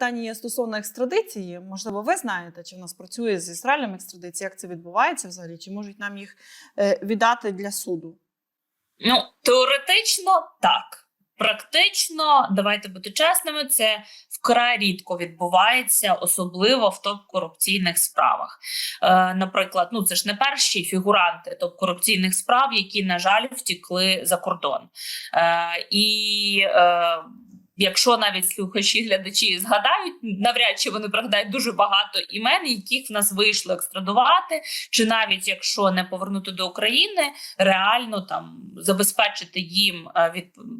питання є стосовно екстрадиції. Можливо, ви знаєте, чи в нас працює з Ізраїлем екстрадиція, як це відбувається взагалі, чи можуть нам їх е, віддати для суду? Ну, теоретично так. Практично, давайте бути чесними, це вкрай рідко відбувається, особливо в топ-корупційних справах. Е, наприклад, ну це ж не перші фігуранти топ-корупційних справ, які, на жаль, втікли за кордон. Е, і е, якщо навіть слухачі глядачі згадають, навряд чи вони пригадають дуже багато імен, яких в нас вийшло екстрадувати, чи навіть якщо не повернути до України, реально там забезпечити їм е,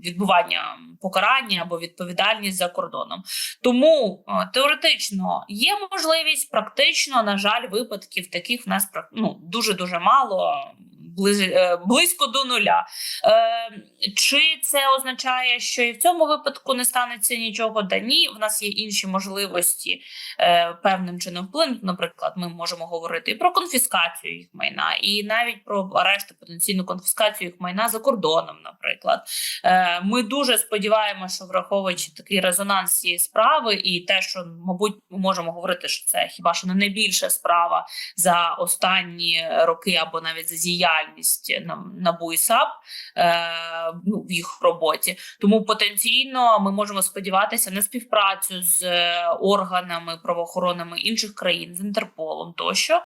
відбування покарання або відповідальність за кордоном. Тому е, теоретично є можливість, практично, на жаль, випадків таких в нас ну, дуже дуже мало. е, Близько до нуля. Чи це означає, що і в цьому випадку не станеться нічого? Да ні, в нас є інші можливості е, певним чином вплинути. Наприклад, ми можемо говорити і про конфіскацію їх майна, і навіть про арешт, і потенційну конфіскацію їх майна за кордоном. Наприклад, е, ми дуже сподіваємося, що враховуючи такий резонанс цієї справи, і те, що мабуть, ми можемо говорити, що це хіба що не найбільша справа за останні роки або навіть за діяльність на НАБУ і САП е, ну, в їх роботі. Тому потенційно ми можемо сподіватися на співпрацю з е, органами правоохоронними інших країн, з Інтерполом тощо.